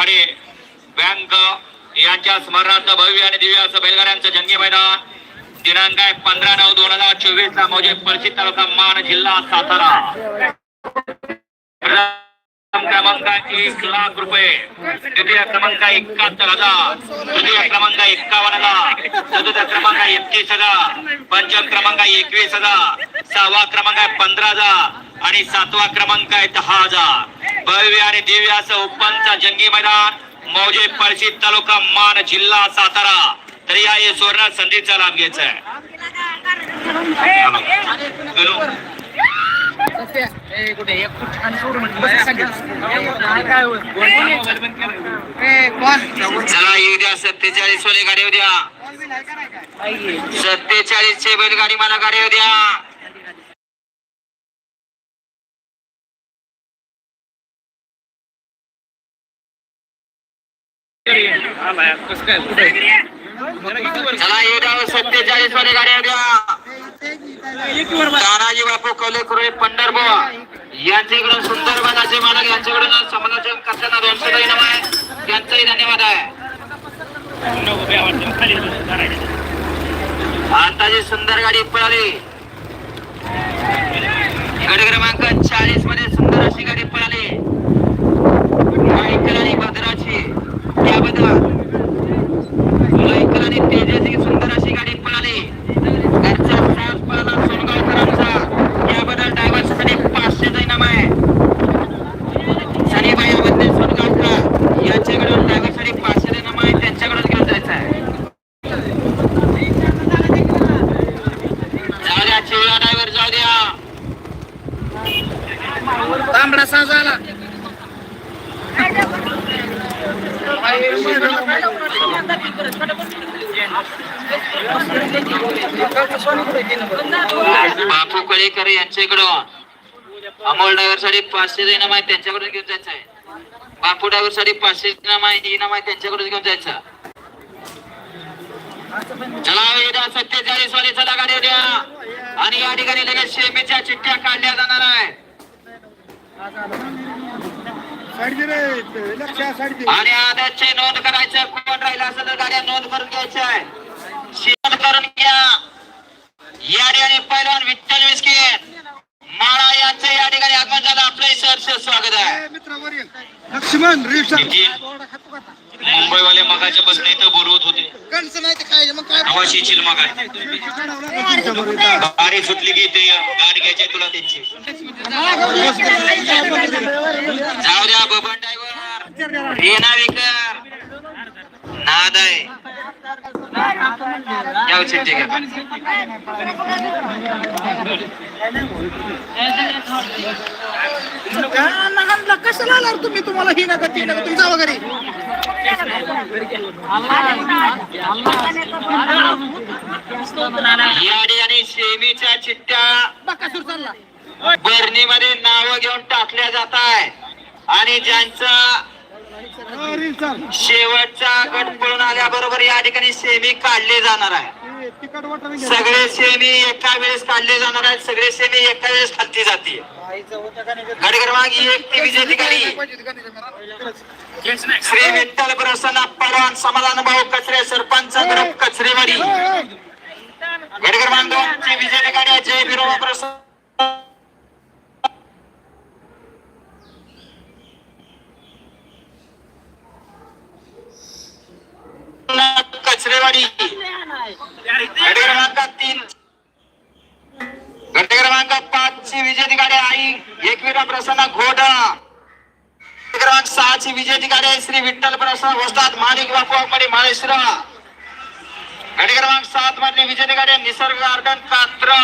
Khade bank यांच्या स्मरणार्थ भव्य आणि दिव्य असं बैलगाड्यांचं जंगी मैदान. दिनांक आहे पंधरा नऊ दोन हजार चोवीस ला मौजे परिषद तालुका मान जिल्हा सातारा. क्रमांक एक लाख रुपये. द्वितीय क्रमांक एकाहत्तर हजार. तृतीय क्रमांक एक्कावन्न हजार. चतुर्थ क्रमांक एकतीस हजार. पंचम क्रमांक एकवीस हजार. सहावा क्रमांक आहे पंधरा हजार. आणि सातवा क्रमांक आहे दहा हजार. भव्य आणि दिव्य असं ओपनचा जंगी मैदान मौजे पळशी तालुका मान जिल्हा सातारा. तरी या सुवर्ण संधीचा लाभ घ्यायचा चला येऊ द्या सत्तेचाळीस वाली गाडी येऊ द्या. सत्तेचाळीस चे बैलगाडी मला गाडी येऊ द्या चला येऊ द्या सत्तेचाळीसमध्ये गाडी द्या. तानाजी बापू कवले कुरळे पंढरपूर. यांच्याकडून सुंदर बनाचे मालक यांच्याकडून समाजाच्या करताना दोनशे इनाम आहे त्यांचाही धन्यवाद आहे. आताची सुंदर गाडी पळाली गड क्रमांक चाळीसमध्ये सुंदर अशी गाडी पळाली मायकल आणि भद्राची त्याबद्दल मायकल आणि तेजस ही सुंदर अशी गाडी पळाली घरचा साथ पळाला सोनगावकरांचा याबद्दल ड्रायव्हरसाठी पाचशे इनाम आहे सनीबाई अबद्दल सोनगावकर यांच्याकडून ड्रायव्हरसाठी पाचशे इनाम आहे त्यांच्याकडून घेऊन जायचं आहे जाऊ द्या चिवळा ड्रायव्हर जाऊ द्या तांबडा साजाला बापू कळेकर यांच्याकडून अमोल डायव्हरसाठी पाचशे इनाम आहे त्यांच्याकडून घेऊन जायचं आहे बापू डायव्हरसाठी पाचशे इनाम आहे इनाम आहे त्यांच्याकडून घेऊन जायचं. चला सत्तेचाळीस वाली चला गाडी उद्या आणि या ठिकाणी लगेच शेमीच्या चिठ्ठ्या काढल्या जाणार आहेत. आणि आदतची नोंद करायचं कोण राहिलं असेल तर गाड्या नोंद करून घ्यायच्या आहे नोंद करून घ्या. या ठिकाणी पहिलवान विठ्ठल विस्किट माळा यांचं या ठिकाणी आगमन झालं. आपलं सहर्ष स्वागत आहे. लक्ष्मण मुंबईवाले मगाच्या बसने इथं बोलवत होते. नाही ते खायचे मग गाडी सुटली की ते गाडी घ्यायची तुला त्यांची. जाऊ द्या बबन ड्रायव्हर हे नाविकर नाद आहे घ्या चिठ्ठी घ्या. कशाला आला तुम्ही? तुम्हाला ही नका ती नका तुम्ही जावा घरी. या ठिकाणी सेमीच्या चिठ्ठ्या बकासूर चालला. बर्नीमध्ये नावं घेऊन टाकल्या जात आहे आणि ज्यांचा शेवटचा गट पळून आल्याबरोबर या ठिकाणी सेमी काढले जाणार आहे सगळे सेमी एका वेळेस काढले जाणार आहेत. सगळे सेमी एका वेळेस खाल्ली जाते. गाडी क्रमांक एक ती विजेती गाडी श्री विठ्ठल प्रसन्न परवान समाधान भाऊ कचरे सरपंच ग्रुप कचरेवाडी. गाडी क्रमांक दोन ची विजेती गाडी जय बिरोबा प्रसन्न. कचरेवाडी गट क्रमांक तीन. गट क्रमांक पाच ची विजेती गाडी आई. एकविरा प्रसन्न घोडा. क्रमांक सहा ची विजेती गाडी आहे श्री विठ्ठल प्रसन्न वस्ताद माणिक बापू आंबडी माळेश्वरा. गट क्रमांक सात मधली विजेती गाडी निसर्ग गार्डन कात्रा